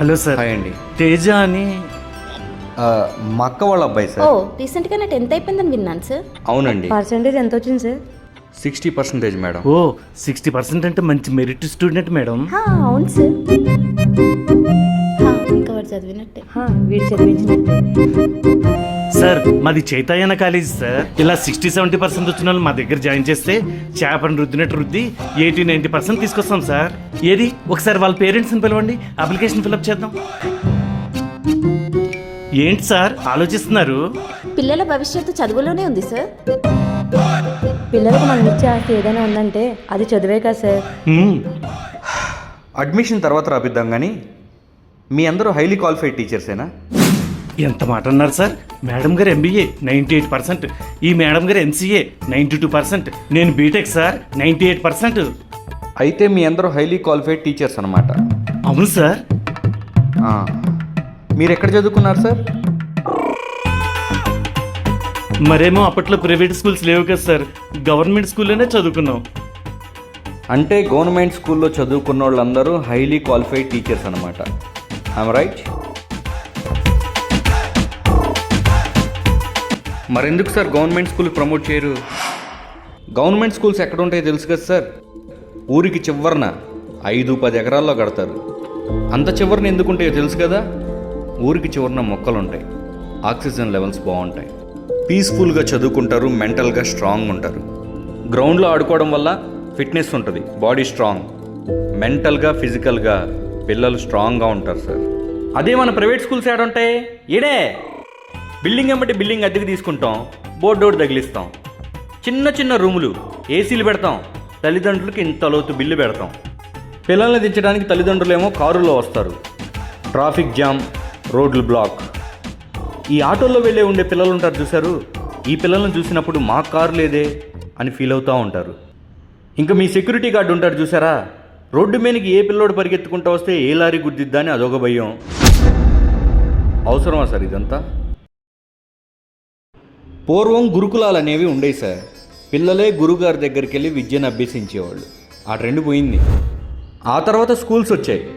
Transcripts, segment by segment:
Hello sir. Hi అండి. తేజ అని ఆ, మా అక్క వాళ్ళ అబ్బాయి ఓ సార్ రీసెంట్గానే టెన్త్ అయిపోయిందని విన్నాను సార్. అవునండి. పర్సంటేజ్ ఎంత వచ్చింది సార్? Sixty percentage madam. ఓ సిక్స్టీ పర్సెంట్ అంటే మంచి మెరిట్ స్టూడెంట్ మేడం. హా, అవును సార్. హా, ఇంకా వాడు చదివినట్టే. హా, వీడు చదివించినట్టు. సార్ మాది చైతన్య కాలేజ్ సార్. ఇలా సిక్స్టీ సెవెంటీ పర్సెంట్ వచ్చిన వాళ్ళు మా దగ్గర జాయిన్ చేస్తే చేపను రుద్దినట్టు రుద్ది ఎయిటీ నైంటీ పర్సెంట్ తీసుకొస్తాం సార్. ఏది? ఒకసారి వాళ్ళ పేరెంట్స్ని పిలవండి. అప్లికేషన్ ఫిల్అప్ చేద్దాం. ఏంటి సార్? ఆలోచిస్తున్నారు? పిల్లల భవిష్యత్తు చదువులోనే ఉంది సార్. పిల్లలకు మనం ఇచ్చే ఆస్తి ఏదైనా ఉందంటే అది చదివే కదా సార్. అడ్మిషన్ తర్వాత రాపిద్దాం కానీ మీ అందరూ హైలీ క్వాలిఫైడ్ టీచర్సేనా? ఎంత మాట అన్నారు సార్? మేడం గారు ఎంబీఏ నైంటీ ఎయిట్ పర్సెంట్. ఈ మేడం గారు ఎంసీఏ నైంటీ టూ పర్సెంట్. నేను BTech sir ninety eight percent. అయితే మీ అందరూ హైలీ క్వాలిఫైడ్ టీచర్స్ అనమాట అవును సార్. మీరు ఎక్కడ చదువుకున్నారు సార్? మరేమో అప్పట్లో ప్రైవేట్ స్కూల్స్ లేవు కదా సార్. గవర్నమెంట్ స్కూల్లోనే చదువుకున్నాం. అంటే గవర్నమెంట్ స్కూల్లో చదువుకున్న వాళ్ళందరూ హైలీ క్వాలిఫైడ్ టీచర్స్ అనమాట ఐమ్ రైట్ మరెందుకు సార్ గవర్నమెంట్ స్కూల్ ప్రమోట్ చేయరు? గవర్నమెంట్ స్కూల్స్ ఎక్కడ ఉంటాయో తెలుసు కదా సార్. ఊరికి చివరన ఐదు పది ఎకరాల్లో కడతారు. అంత చివరన ఎందుకు ఉంటాయో తెలుసు కదా? ఊరికి చివరన మొక్కలు ఉంటాయి ఆక్సిజన్ లెవెల్స్ బాగుంటాయి. పీస్ఫుల్గా చదువుకుంటారు మెంటల్గా స్ట్రాంగ్ ఉంటారు. గ్రౌండ్లో ఆడుకోవడం వల్ల ఫిట్నెస్ ఉంటుంది బాడీ స్ట్రాంగ్. మెంటల్గా ఫిజికల్గా పిల్లలు స్ట్రాంగ్గా ఉంటారు సార్. అదే మన ప్రైవేట్ స్కూల్స్ ఏడుంటాయి ఏడే బిల్డింగ్ ఎమ్మటి బిల్డింగ్ అద్దెకి తీసుకుంటాం బోర్డు ఒకటి తగిలిస్తాం. చిన్న చిన్న రూములు ఏసీలు పెడతాం. తల్లిదండ్రులకి ఇంత లోతు బిల్లు పెడతాం. పిల్లల్ని దించడానికి తల్లిదండ్రులేమో కారులో వస్తారు. ట్రాఫిక్ జామ్ రోడ్లు బ్లాక్. ఈ ఆటోల్లో వెళ్ళే ఉండే పిల్లలు ఉంటారు చూశారు? ఈ పిల్లల్ని చూసినప్పుడు మా కారు లేదే అని ఫీల్ అవుతూ ఉంటారు. ఇంకా మీ సెక్యూరిటీ గార్డు ఉంటారు చూసారా రోడ్డు మీదకి ఏ పిల్లోడు పరిగెత్తుకుంటూ వస్తే ఏ లారీ గుద్దిద్దా అని అదొక భయం. అవసరమా సార్ ఇదంతా? పూర్వం గురుకులాలు అనేవి ఉండేవి సార్. పిల్లలే గురుగారి దగ్గరికి వెళ్ళి విద్యను అభ్యసించేవాళ్ళు. ఆ ట్రెండ్ పోయింది. ఆ తర్వాత స్కూల్స్ వచ్చాయి.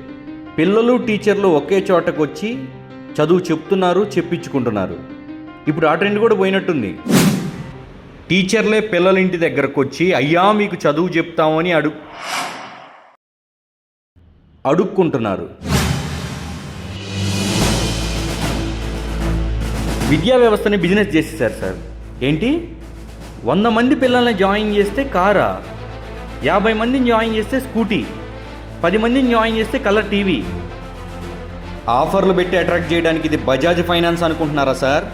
పిల్లలు టీచర్లు ఒకే చోటకు వచ్చి చదువు చెప్తున్నారు చెప్పించుకుంటున్నారు. ఇప్పుడు ఆ ట్రెండ్ కూడా పోయినట్టుంది. టీచర్లే పిల్లల ఇంటి దగ్గరకు వచ్చి అయ్యా మీకు చదువు చెప్తామని అడుగు అడుక్కుంటున్నారు. విద్యా వ్యవస్థని బిజినెస్ చేసేసారు సార్. ఏంటి? వంద మంది పిల్లల్ని జాయిన్ చేస్తే కారా యాభై మందిని జాయిన్ చేస్తే స్కూటీ పది మందిని జాయిన్ చేస్తే కలర్ టీవీ ఆఫర్లు పెట్టి అట్రాక్ట్ చేయడానికి ఇది బజాజ్ ఫైనాన్స్ అనుకుంటున్నారా సార్?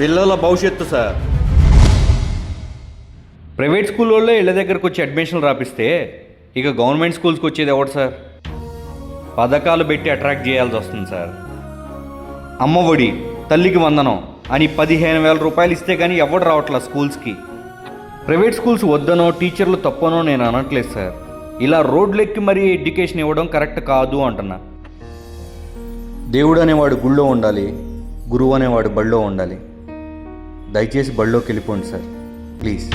పిల్లల భవిష్యత్తు సార్. ప్రైవేట్ స్కూల్ వాళ్ళే ఇళ్ళ దగ్గరకు వచ్చి అడ్మిషన్లు రాపిస్తే ఇక గవర్నమెంట్ స్కూల్స్కి వచ్చేది ఎవడు సార్? పథకాలు పెట్టి అట్రాక్ట్ చేయాల్సి వస్తుంది సార్. అమ్మఒడి తల్లికి వందనం అని పదిహేను వేల రూపాయలు ఇస్తే కానీ ఎవడు రావట్లా స్కూల్స్కి? ప్రైవేట్ స్కూల్స్ వద్దనో టీచర్లు తప్పనో నేను అనట్లేదు సార్. ఇలా రోడ్లెక్కి మరీ ఎడ్యుకేషన్ ఇవ్వడం కరెక్ట్ కాదు అంటున్నా. దేవుడు అనేవాడు గుళ్ళో ఉండాలి గురువు అనేవాడు బళ్ళో ఉండాలి. దయచేసి బళ్ళోకి వెళ్ళిపోండి సార్. ప్లీజ్.